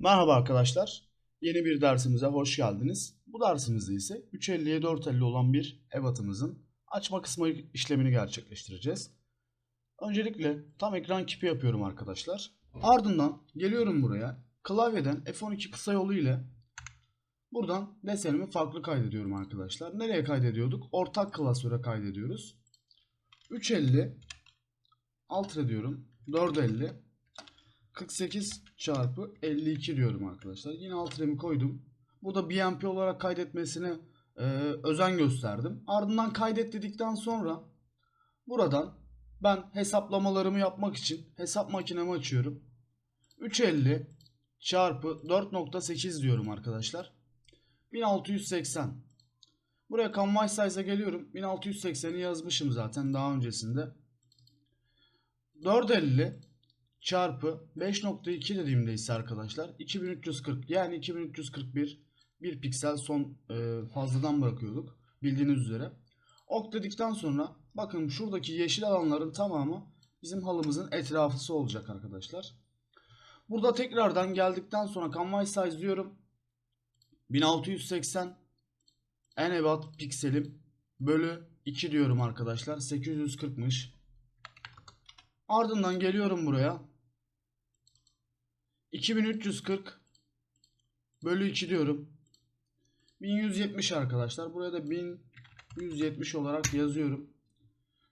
Merhaba arkadaşlar. Yeni bir dersimize hoş geldiniz. Bu dersimizde ise 350'ye 450 olan bir ebatımızın açma kısmı işlemini gerçekleştireceğiz. Öncelikle tam ekran kipi yapıyorum arkadaşlar. Ardından geliyorum buraya. Klavyeden F12 kısa yolu ile buradan desenimi farklı kaydediyorum arkadaşlar. Nereye kaydediyorduk? Ortak klasöre kaydediyoruz. 350 alt ediyorum. 450 48 çarpı 52 diyorum arkadaşlar. Yine alt remi koydum. Burada BMP olarak kaydetmesine e, özen gösterdim. Ardından kaydet dedikten sonra buradan ben hesaplamalarımı yapmak için hesap makinemi açıyorum. 350 çarpı 4.8 diyorum arkadaşlar. 1680. Buraya Canvas Size'a geliyorum. 1680'i yazmışım zaten daha öncesinde. 450 çarpı 5.2 dediğimde ise arkadaşlar 2340 yani 2341 bir piksel son e, fazladan bırakıyorduk bildiğiniz üzere. Ok dedikten sonra bakın şuradaki yeşil alanların tamamı bizim halımızın etrafısı olacak arkadaşlar. Burada tekrardan geldikten sonra canvas size diyorum. 1680 en ebat pikselim bölü 2 diyorum arkadaşlar. 840'mış. Ardından geliyorum buraya. 2340 bölü 2 diyorum. 1170 arkadaşlar. Buraya da 1170 olarak yazıyorum.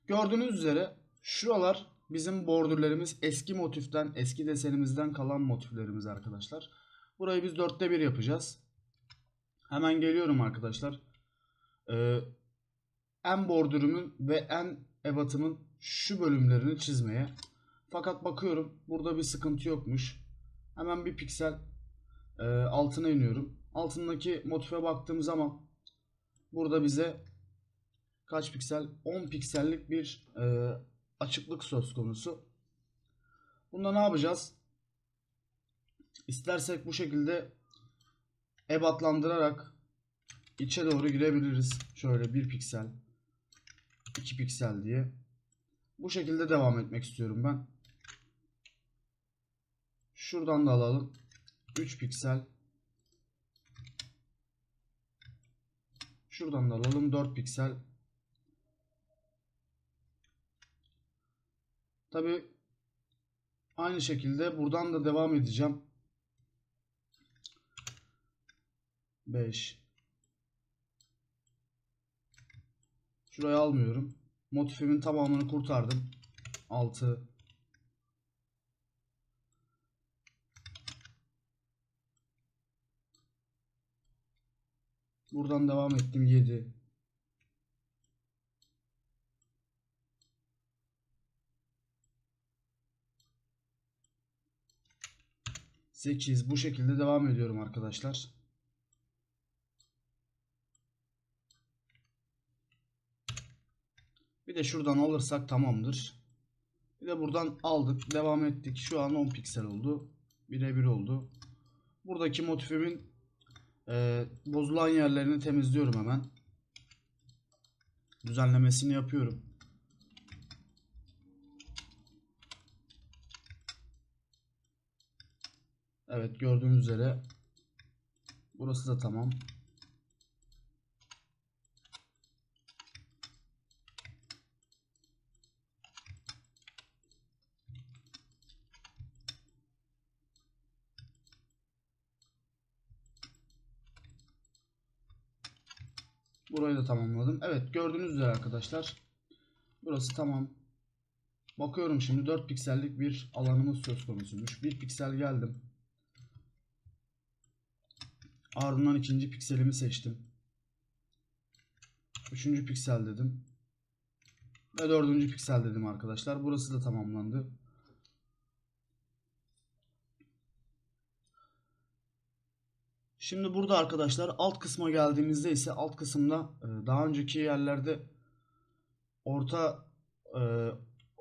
Gördüğünüz üzere şuralar bizim bordürlerimiz eski motiften, eski desenimizden kalan motiflerimiz arkadaşlar. Burayı biz dörtte bir yapacağız. Hemen geliyorum arkadaşlar. Ee, en bordürümün ve en ebatımın şu bölümlerini çizmeye. Fakat bakıyorum burada bir sıkıntı yokmuş. Hemen bir piksel e, altına iniyorum. Altındaki motife baktığım zaman burada bize kaç piksel? 10 piksellik bir e, açıklık söz konusu. Bunda ne yapacağız? İstersek bu şekilde ebatlandırarak içe doğru girebiliriz. Şöyle 1 piksel, 2 piksel diye. Bu şekilde devam etmek istiyorum ben. Şuradan da alalım. 3 piksel. Şuradan da alalım 4 piksel. Tabi aynı şekilde buradan da devam edeceğim. 5 Şurayı almıyorum. Motifimin tamamını kurtardım. 6 Buradan devam ettim 7 8 bu şekilde devam ediyorum arkadaşlar. Bir de şuradan alırsak tamamdır. Bir de buradan aldık. Devam ettik. Şu an 10 piksel oldu. Birebir oldu. Buradaki motifimin e, bozulan yerlerini temizliyorum hemen. Düzenlemesini yapıyorum. Evet gördüğünüz üzere burası da tamam. Burayı da tamamladım. Evet gördüğünüz üzere arkadaşlar. Burası tamam. Bakıyorum şimdi 4 piksellik bir alanımız söz konusuymuş. 1 piksel geldim. Ardından ikinci pikselimi seçtim. Üçüncü piksel dedim. Ve dördüncü piksel dedim arkadaşlar. Burası da tamamlandı. Şimdi burada arkadaşlar alt kısma geldiğimizde ise alt kısımda e, daha önceki yerlerde orta e,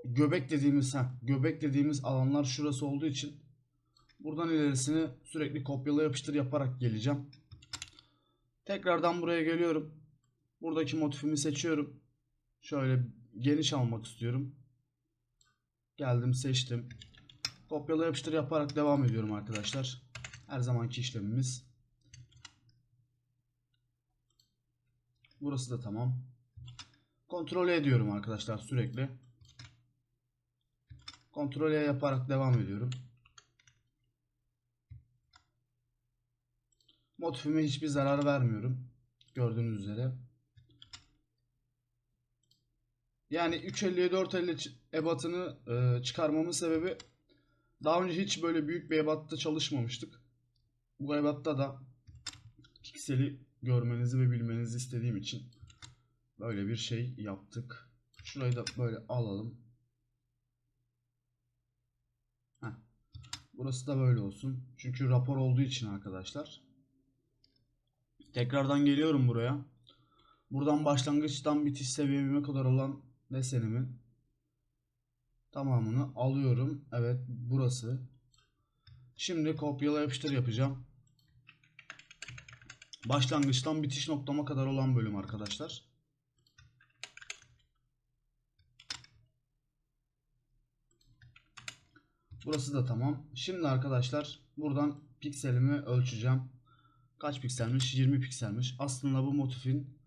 göbek dediğimiz ha göbek dediğimiz alanlar şurası olduğu için buradan ilerisini sürekli kopyala yapıştır yaparak geleceğim. Tekrardan buraya geliyorum. Buradaki motifimi seçiyorum. Şöyle geniş almak istiyorum. Geldim seçtim. Kopyala yapıştır yaparak devam ediyorum arkadaşlar. Her zamanki işlemimiz. Burası da tamam. Kontrol ediyorum arkadaşlar sürekli. Kontrol yaparak devam ediyorum. Motifime hiçbir zarar vermiyorum. Gördüğünüz üzere. Yani 350'ye 450 ebatını e, çıkarmamın sebebi daha önce hiç böyle büyük bir ebatta çalışmamıştık. Bu ebatta da pikseli görmenizi ve bilmenizi istediğim için böyle bir şey yaptık. Şurayı da böyle alalım. Heh. Burası da böyle olsun. Çünkü rapor olduğu için arkadaşlar. Tekrardan geliyorum buraya. Buradan başlangıçtan bitiş seviyeme kadar olan desenimin tamamını alıyorum. Evet burası. Şimdi kopyala yapıştır yapacağım. Başlangıçtan bitiş noktama kadar olan bölüm arkadaşlar. Burası da tamam. Şimdi arkadaşlar buradan pikselimi ölçeceğim. Kaç pikselmiş? 20 pikselmiş. Aslında bu motifin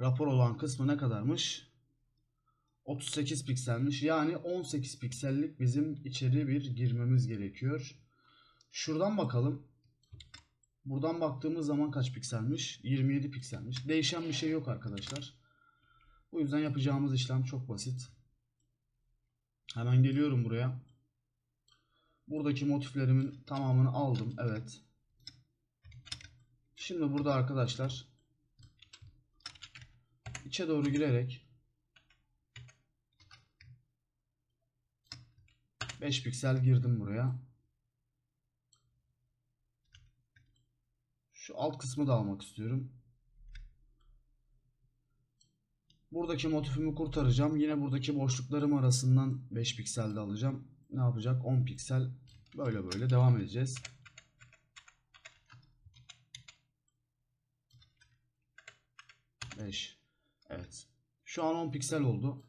rapor olan kısmı ne kadarmış? 38 pikselmiş. Yani 18 piksellik bizim içeri bir girmemiz gerekiyor. Şuradan bakalım. Buradan baktığımız zaman kaç pikselmiş? 27 pikselmiş. Değişen bir şey yok arkadaşlar. Bu yüzden yapacağımız işlem çok basit. Hemen geliyorum buraya. Buradaki motiflerimin tamamını aldım. Evet. Şimdi burada arkadaşlar içe doğru girerek 5 piksel girdim buraya. Şu alt kısmı da almak istiyorum. Buradaki motifimi kurtaracağım. Yine buradaki boşluklarım arasından 5 piksel de alacağım. Ne yapacak? 10 piksel. Böyle böyle devam edeceğiz. Beş. Evet. Şu an 10 piksel oldu.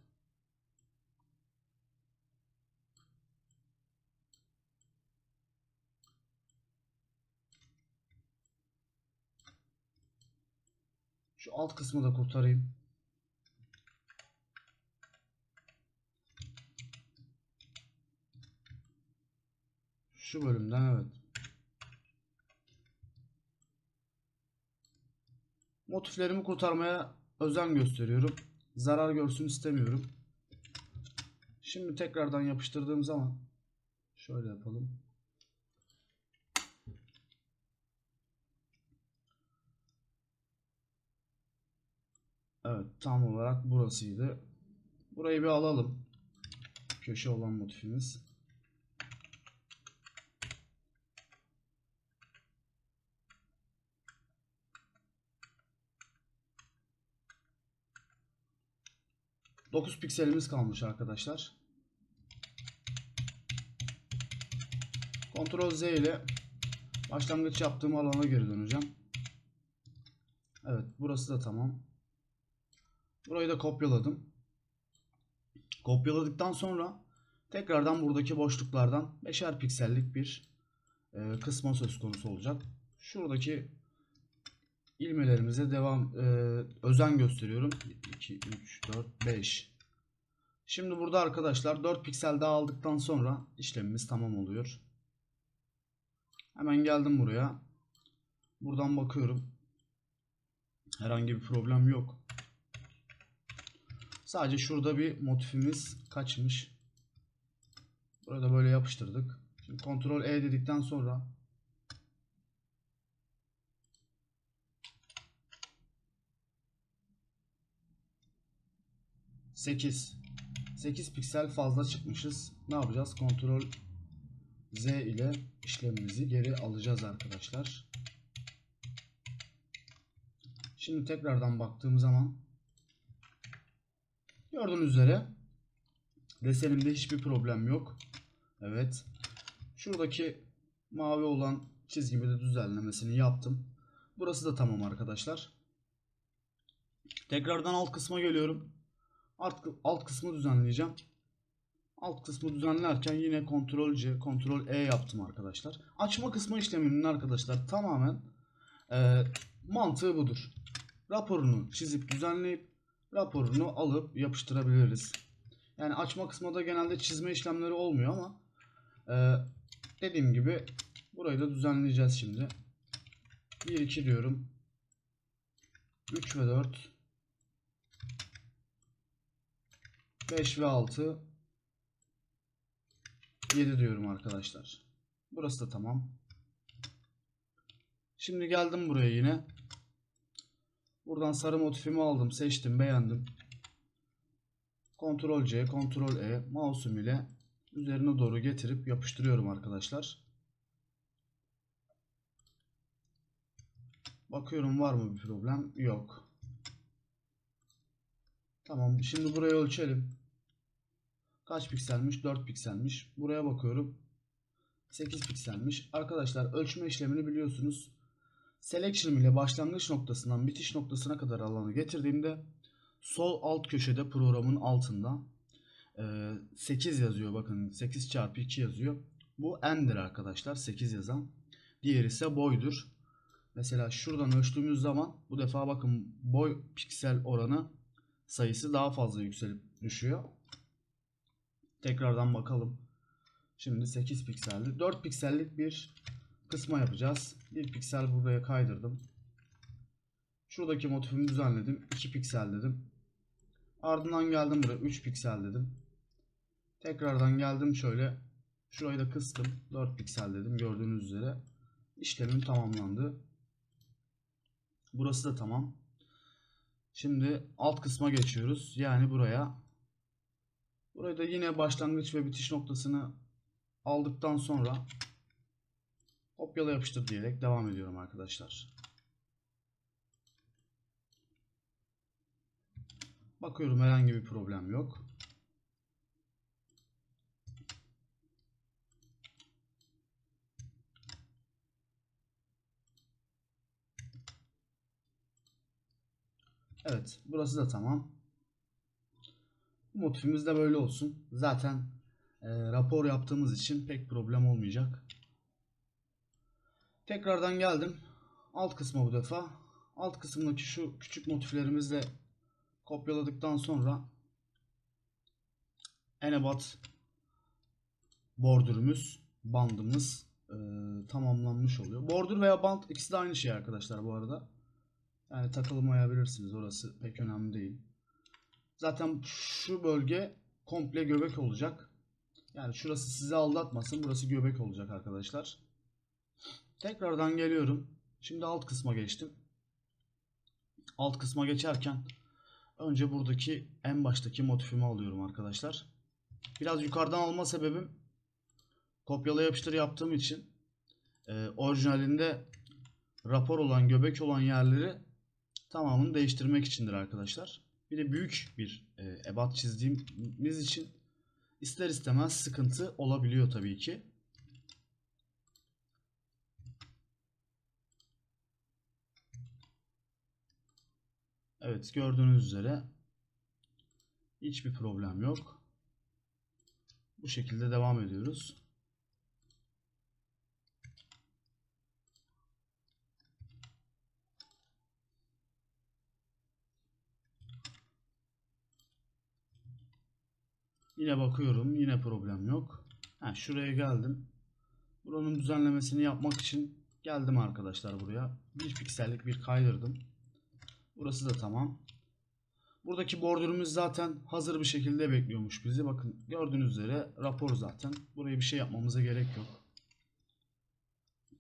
Şu alt kısmı da kurtarayım. Şu bölümden evet. Motiflerimi kurtarmaya özen gösteriyorum. Zarar görsün istemiyorum. Şimdi tekrardan yapıştırdığım zaman şöyle yapalım. Evet tam olarak burasıydı. Burayı bir alalım. Köşe olan motifimiz. Dokuz pikselimiz kalmış arkadaşlar. Ctrl Z ile başlangıç yaptığım alana geri döneceğim. Evet burası da tamam. Burayı da kopyaladım. Kopyaladıktan sonra tekrardan buradaki boşluklardan 5'er piksellik bir e, kısma söz konusu olacak. Şuradaki ilmelerimize devam e, özen gösteriyorum. 2, 3, 4, 5. Şimdi burada arkadaşlar 4 piksel daha aldıktan sonra işlemimiz tamam oluyor. Hemen geldim buraya. Buradan bakıyorum. Herhangi bir problem yok. Sadece şurada bir motifimiz kaçmış. Burada böyle yapıştırdık. Şimdi Ctrl E dedikten sonra Sekiz. 8 piksel fazla çıkmışız. Ne yapacağız? Ctrl Z ile işlemimizi geri alacağız arkadaşlar. Şimdi tekrardan baktığım zaman gördüğünüz üzere desenimde hiçbir problem yok. Evet. Şuradaki mavi olan çizgimi de düzenlemesini yaptım. Burası da tamam arkadaşlar. Tekrardan alt kısma geliyorum. Alt, alt kısmı düzenleyeceğim. alt kısmı düzenlerken yine Ctrl C, Ctrl E yaptım arkadaşlar. Açma kısmı işleminin arkadaşlar tamamen e, mantığı budur. Raporunu çizip düzenleyip raporunu alıp yapıştırabiliriz. Yani açma kısmında genelde çizme işlemleri olmuyor ama e, dediğim gibi burayı da düzenleyeceğiz şimdi. 1 2 diyorum. 3 ve 4 5 ve 6 7 diyorum arkadaşlar. Burası da tamam. Şimdi geldim buraya yine. Buradan sarı motifimi aldım, seçtim, beğendim. Ctrl C, Ctrl E mouse'um ile üzerine doğru getirip yapıştırıyorum arkadaşlar. Bakıyorum var mı bir problem? Yok. Tamam. Şimdi burayı ölçelim. Kaç pikselmiş? 4 pikselmiş. Buraya bakıyorum. 8 pikselmiş. Arkadaşlar ölçme işlemini biliyorsunuz. Selection ile başlangıç noktasından bitiş noktasına kadar alanı getirdiğimde sol alt köşede programın altında 8 yazıyor. Bakın 8 çarpı 2 yazıyor. Bu n'dir arkadaşlar. 8 yazan. Diğeri ise boydur. Mesela şuradan ölçtüğümüz zaman bu defa bakın boy piksel oranı sayısı daha fazla yükselip düşüyor. Tekrardan bakalım. Şimdi 8 pikselli. 4 piksellik bir kısma yapacağız. 1 piksel buraya kaydırdım. Şuradaki motifimi düzenledim. 2 piksel dedim. Ardından geldim buraya 3 piksel dedim. Tekrardan geldim şöyle. Şurayı da kıstım. 4 piksel dedim. Gördüğünüz üzere. işlemim tamamlandı. Burası da tamam. Şimdi alt kısma geçiyoruz. Yani buraya. Burayı da yine başlangıç ve bitiş noktasını aldıktan sonra kopyala yapıştır diyerek devam ediyorum arkadaşlar. Bakıyorum herhangi bir problem yok. Evet, burası da tamam. Motifimiz de böyle olsun. Zaten e, rapor yaptığımız için pek problem olmayacak. Tekrardan geldim. Alt kısma bu defa. Alt kısımdaki şu küçük motiflerimizi de kopyaladıktan sonra enebat bordürümüz, bandımız e, tamamlanmış oluyor. Bordur veya band ikisi de aynı şey arkadaşlar bu arada. Yani takılmayabilirsiniz. Orası pek önemli değil. Zaten şu bölge komple göbek olacak. Yani şurası sizi aldatmasın. Burası göbek olacak arkadaşlar. Tekrardan geliyorum. Şimdi alt kısma geçtim. Alt kısma geçerken önce buradaki en baştaki motifimi alıyorum arkadaşlar. Biraz yukarıdan alma sebebim kopyala yapıştır yaptığım için e, orijinalinde rapor olan göbek olan yerleri tamamını değiştirmek içindir arkadaşlar. Bir de büyük bir e, ebat çizdiğimiz için ister istemez sıkıntı olabiliyor tabii ki. Evet gördüğünüz üzere hiçbir problem yok. Bu şekilde devam ediyoruz. Yine bakıyorum. Yine problem yok. Ha, şuraya geldim. Buranın düzenlemesini yapmak için geldim arkadaşlar buraya. Bir piksellik bir kaydırdım. Burası da tamam. Buradaki bordürümüz zaten hazır bir şekilde bekliyormuş bizi. Bakın gördüğünüz üzere rapor zaten. Buraya bir şey yapmamıza gerek yok.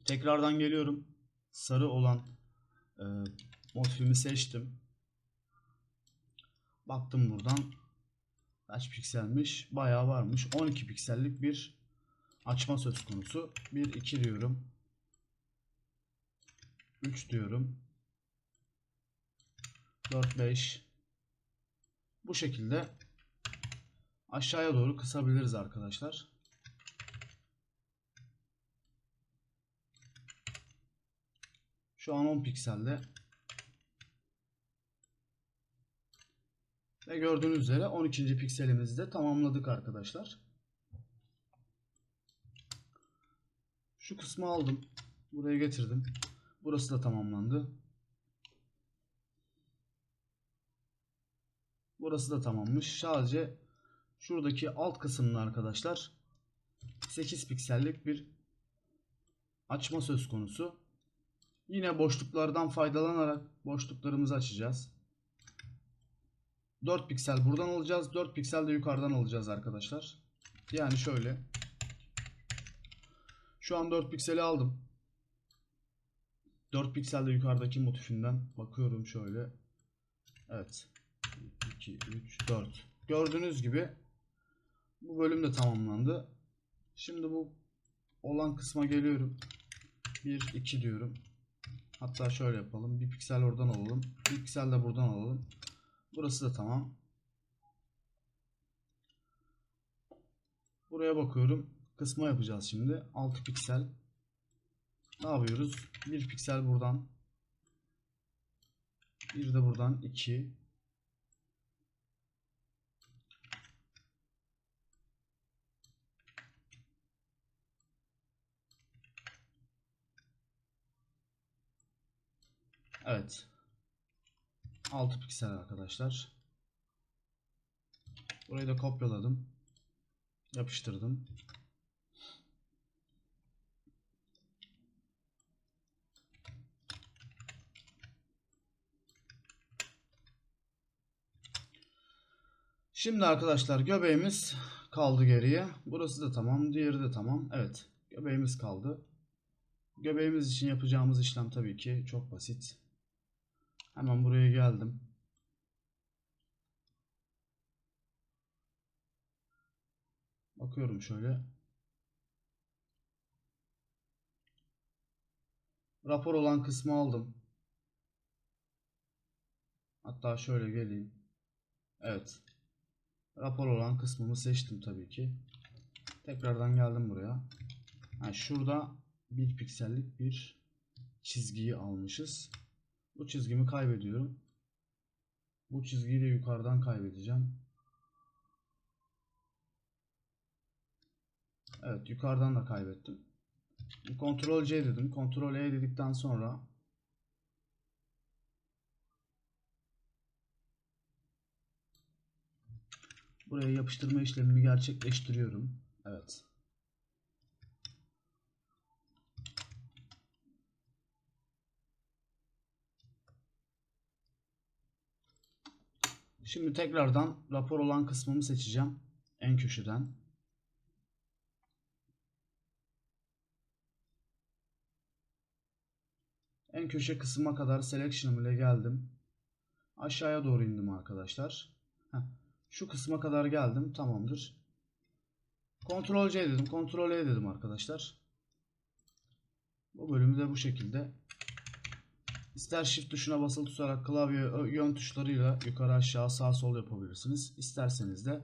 Tekrardan geliyorum. Sarı olan e, motifimi seçtim. Baktım buradan. Kaç pikselmiş? Bayağı varmış. 12 piksellik bir açma söz konusu. 1 2 diyorum. 3 diyorum. 4, 5. Bu şekilde aşağıya doğru kısabiliriz arkadaşlar. Şu an 10 pikselde. Ve gördüğünüz üzere 12. pikselimizi de tamamladık arkadaşlar. Şu kısmı aldım. Buraya getirdim. Burası da tamamlandı. Burası da tamammış. Sadece şuradaki alt kısmını arkadaşlar 8 piksellik bir açma söz konusu. Yine boşluklardan faydalanarak boşluklarımızı açacağız. 4 piksel buradan alacağız. 4 piksel de yukarıdan alacağız arkadaşlar. Yani şöyle. Şu an 4 pikseli aldım. 4 piksel de yukarıdaki motifinden bakıyorum şöyle. Evet. 2, 3, 4. Gördüğünüz gibi bu bölüm de tamamlandı. Şimdi bu olan kısma geliyorum. 1, 2 diyorum. Hatta şöyle yapalım. Bir piksel oradan alalım. Bir piksel de buradan alalım. Burası da tamam. Buraya bakıyorum. Kısma yapacağız şimdi. 6 piksel. Ne yapıyoruz? 1 piksel buradan. Bir de buradan 2. Evet. 6 piksel arkadaşlar. Burayı da kopyaladım. Yapıştırdım. Şimdi arkadaşlar göbeğimiz kaldı geriye. Burası da tamam. Diğeri de tamam. Evet. Göbeğimiz kaldı. Göbeğimiz için yapacağımız işlem tabii ki çok basit. Hemen buraya geldim. Bakıyorum şöyle. Rapor olan kısmı aldım. Hatta şöyle geleyim. Evet. Rapor olan kısmımı seçtim tabii ki. Tekrardan geldim buraya. Ha, şurada bir piksellik bir çizgiyi almışız. Bu çizgimi kaybediyorum. Bu çizgiyi de yukarıdan kaybedeceğim. Evet yukarıdan da kaybettim. Ctrl C dedim. Ctrl E dedikten sonra buraya yapıştırma işlemini gerçekleştiriyorum. Evet. Şimdi tekrardan rapor olan kısmımı seçeceğim. En köşeden. En köşe kısma kadar selection ile geldim. Aşağıya doğru indim arkadaşlar. Heh. Şu kısma kadar geldim. Tamamdır. Ctrl C dedim. Ctrl E dedim arkadaşlar. Bu bölümü de bu şekilde İster shift tuşuna basılı tutarak klavye yön tuşlarıyla yukarı aşağı sağ sol yapabilirsiniz. İsterseniz de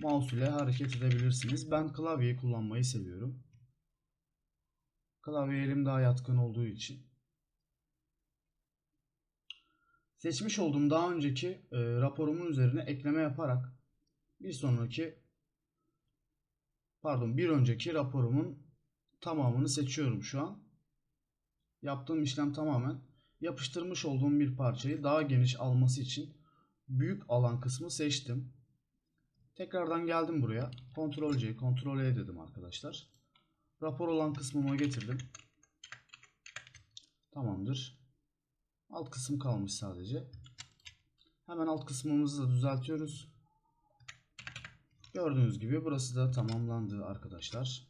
mouse ile hareket edebilirsiniz. Ben klavyeyi kullanmayı seviyorum. Klavye elim daha yatkın olduğu için. Seçmiş olduğum daha önceki e, raporumun üzerine ekleme yaparak bir sonraki pardon bir önceki raporumun tamamını seçiyorum şu an. Yaptığım işlem tamamen yapıştırmış olduğum bir parçayı daha geniş alması için büyük alan kısmı seçtim. Tekrardan geldim buraya. Ctrl C, Ctrl E dedim arkadaşlar. Rapor olan kısmıma getirdim. Tamamdır. Alt kısım kalmış sadece. Hemen alt kısmımızı da düzeltiyoruz. Gördüğünüz gibi burası da tamamlandı arkadaşlar.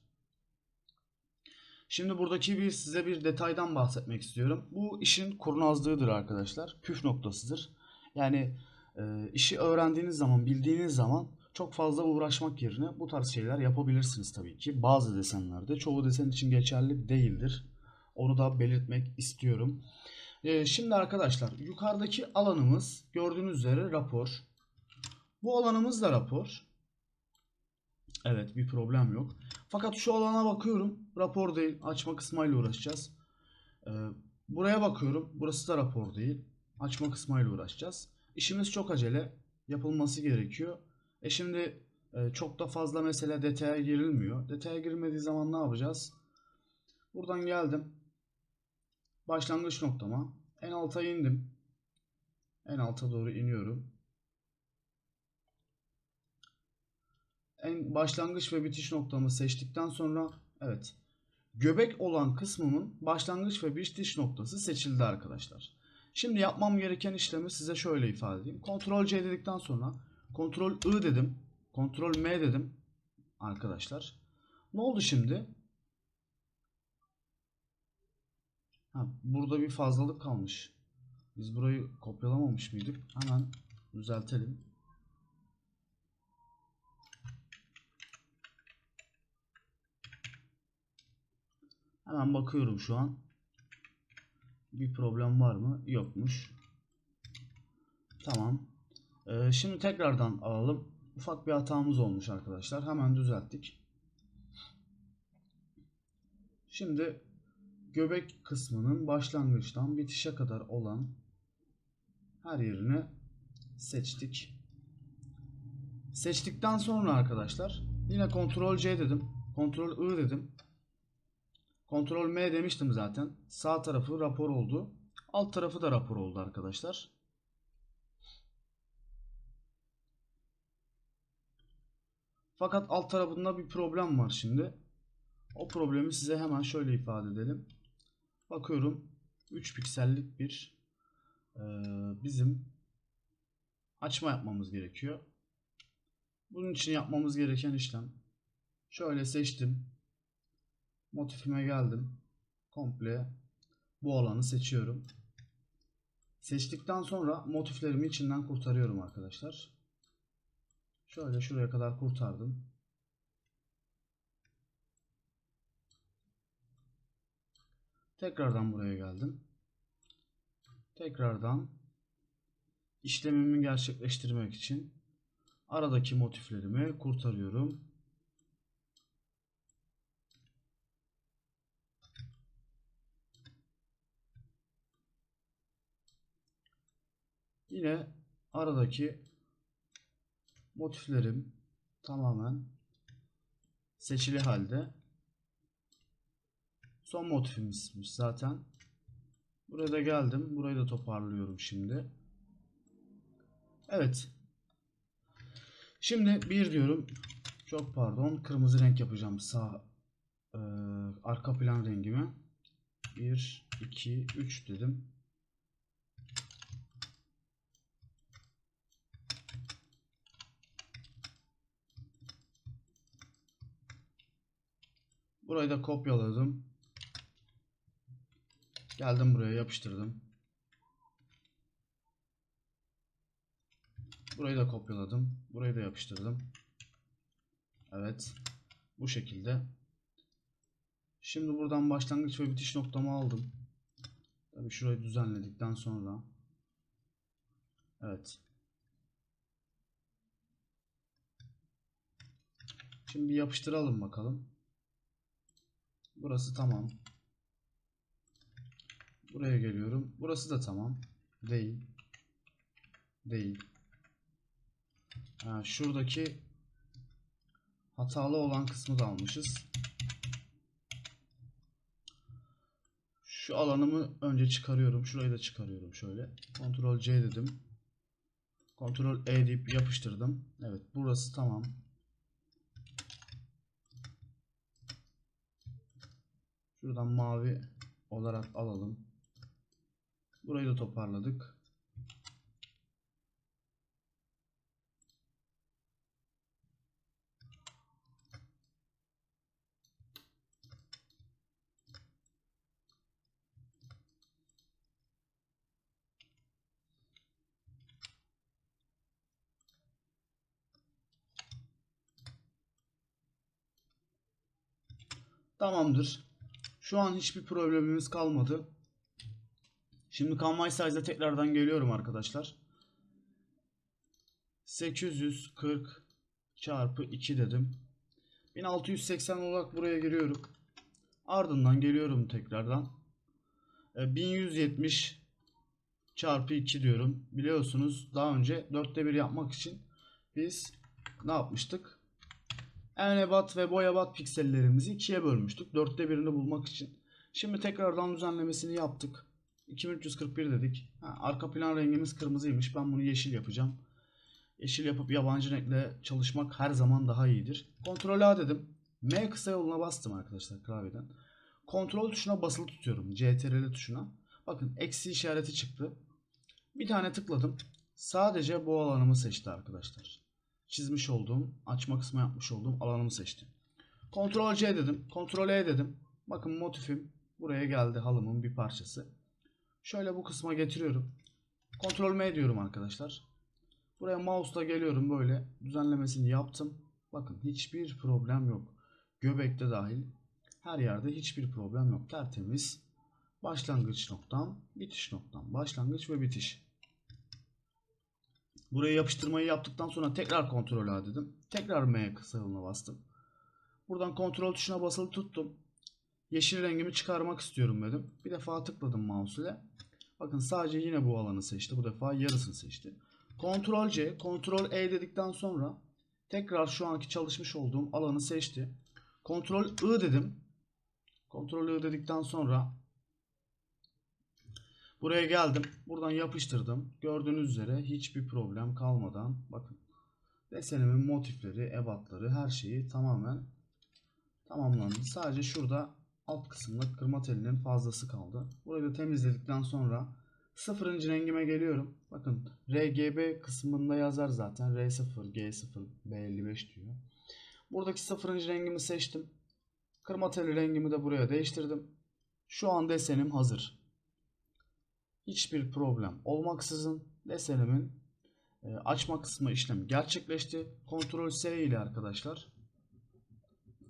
Şimdi buradaki bir size bir detaydan bahsetmek istiyorum. Bu işin kurnazlığıdır arkadaşlar. Püf noktasıdır. Yani e, işi öğrendiğiniz zaman, bildiğiniz zaman çok fazla uğraşmak yerine bu tarz şeyler yapabilirsiniz tabii ki. Bazı desenlerde çoğu desen için geçerli değildir. Onu da belirtmek istiyorum. E, şimdi arkadaşlar yukarıdaki alanımız gördüğünüz üzere rapor. Bu alanımız da rapor. Evet bir problem yok. Fakat şu alana bakıyorum. Rapor değil. Açma kısmıyla uğraşacağız. Ee, buraya bakıyorum. Burası da rapor değil. Açma kısmıyla uğraşacağız. İşimiz çok acele. Yapılması gerekiyor. E şimdi e, çok da fazla mesela detaya girilmiyor. Detaya girmediği zaman ne yapacağız? Buradan geldim. Başlangıç noktama. En alta indim. En alta doğru iniyorum. En başlangıç ve bitiş noktamı seçtikten sonra evet göbek olan kısmımın başlangıç ve bitiş noktası seçildi arkadaşlar. Şimdi yapmam gereken işlemi size şöyle ifade edeyim. Ctrl C dedikten sonra Ctrl I dedim. Ctrl M dedim arkadaşlar. Ne oldu şimdi? Ha, burada bir fazlalık kalmış. Biz burayı kopyalamamış mıydık? Hemen düzeltelim. Hemen bakıyorum şu an. Bir problem var mı? Yokmuş. Tamam. Ee, şimdi tekrardan alalım. Ufak bir hatamız olmuş arkadaşlar. Hemen düzelttik. Şimdi göbek kısmının başlangıçtan bitişe kadar olan her yerini seçtik. Seçtikten sonra arkadaşlar yine Ctrl C dedim. Ctrl I dedim. Ctrl M demiştim zaten. Sağ tarafı rapor oldu. Alt tarafı da rapor oldu arkadaşlar. Fakat alt tarafında bir problem var şimdi. O problemi size hemen şöyle ifade edelim. Bakıyorum 3 piksellik bir e, bizim açma yapmamız gerekiyor. Bunun için yapmamız gereken işlem şöyle seçtim. Motifime geldim. Komple bu alanı seçiyorum. Seçtikten sonra motiflerimi içinden kurtarıyorum arkadaşlar. Şöyle şuraya kadar kurtardım. Tekrardan buraya geldim. Tekrardan işlemimi gerçekleştirmek için aradaki motiflerimi kurtarıyorum. Yine aradaki motiflerim tamamen seçili halde. Son motifimizmiş zaten. Buraya da geldim. Burayı da toparlıyorum şimdi. Evet. Şimdi bir diyorum. Çok pardon. Kırmızı renk yapacağım. Sağ e, arka plan rengimi. 1, 2, 3 dedim. Burayı da kopyaladım. Geldim buraya yapıştırdım. Burayı da kopyaladım. Burayı da yapıştırdım. Evet. Bu şekilde. Şimdi buradan başlangıç ve bitiş noktamı aldım. Tabii şurayı düzenledikten sonra. Evet. Şimdi bir yapıştıralım bakalım. Burası tamam. Buraya geliyorum. Burası da tamam. Değil. Değil. Ha, şuradaki hatalı olan kısmı da almışız. Şu alanımı önce çıkarıyorum. Şurayı da çıkarıyorum şöyle. Ctrl C dedim. Ctrl E deyip yapıştırdım. Evet burası tamam. Şuradan mavi olarak alalım. Burayı da toparladık. Tamamdır. Şu an hiçbir problemimiz kalmadı. Şimdi Canvas Size'a tekrardan geliyorum arkadaşlar. 840 çarpı 2 dedim. 1680 olarak buraya giriyorum. Ardından geliyorum tekrardan. 1170 e, çarpı 2 diyorum. Biliyorsunuz daha önce 4'te 1 yapmak için biz ne yapmıştık? En ebat ve boy ebat piksellerimizi ikiye bölmüştük. Dörtte birini bulmak için. Şimdi tekrardan düzenlemesini yaptık. 2341 dedik. Ha, arka plan rengimiz kırmızıymış. Ben bunu yeşil yapacağım. Yeşil yapıp yabancı renkle çalışmak her zaman daha iyidir. Kontrol A dedim. M kısa yoluna bastım arkadaşlar klavyeden. Kontrol tuşuna basılı tutuyorum. CTRL tuşuna. Bakın eksi işareti çıktı. Bir tane tıkladım. Sadece bu alanımı seçti arkadaşlar. Çizmiş olduğum, açma kısmı yapmış olduğum alanımı seçti. Kontrol C dedim. Kontrol E dedim. Bakın motifim buraya geldi halımın bir parçası. Şöyle bu kısma getiriyorum. Kontrol M diyorum arkadaşlar. Buraya mouse'la geliyorum böyle düzenlemesini yaptım. Bakın hiçbir problem yok. Göbekte dahil her yerde hiçbir problem yok. Tertemiz. Başlangıç noktam, bitiş noktam. Başlangıç ve bitiş. Buraya yapıştırmayı yaptıktan sonra tekrar kontrol A dedim. Tekrar M kısa yoluna bastım. Buradan kontrol tuşuna basılı tuttum. Yeşil rengimi çıkarmak istiyorum dedim. Bir defa tıkladım mouse ile. Bakın sadece yine bu alanı seçti. Bu defa yarısını seçti. Kontrol C, kontrol E dedikten sonra tekrar şu anki çalışmış olduğum alanı seçti. Kontrol I dedim. Kontrol I dedikten sonra buraya geldim. Buradan yapıştırdım. Gördüğünüz üzere hiçbir problem kalmadan bakın desenimin motifleri, ebatları her şeyi tamamen tamamlandı. Sadece şurada alt kısımda kırma telinin fazlası kaldı. Burayı da temizledikten sonra sıfırıncı rengime geliyorum. Bakın RGB kısmında yazar zaten. R0, G0, B55 diyor. Buradaki sıfırıncı rengimi seçtim. Kırma teli rengimi de buraya değiştirdim. Şu an desenim hazır. Hiçbir problem olmaksızın desenimin e, açma kısmı işlemi gerçekleşti. Ctrl S ile arkadaşlar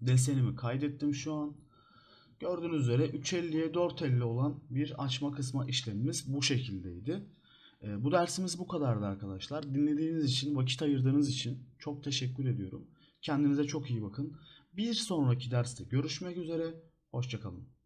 desenimi kaydettim şu an. Gördüğünüz üzere 350'ye 450 olan bir açma kısma işlemimiz bu şekildeydi. E, bu dersimiz bu kadardı arkadaşlar. Dinlediğiniz için, vakit ayırdığınız için çok teşekkür ediyorum. Kendinize çok iyi bakın. Bir sonraki derste görüşmek üzere. Hoşçakalın.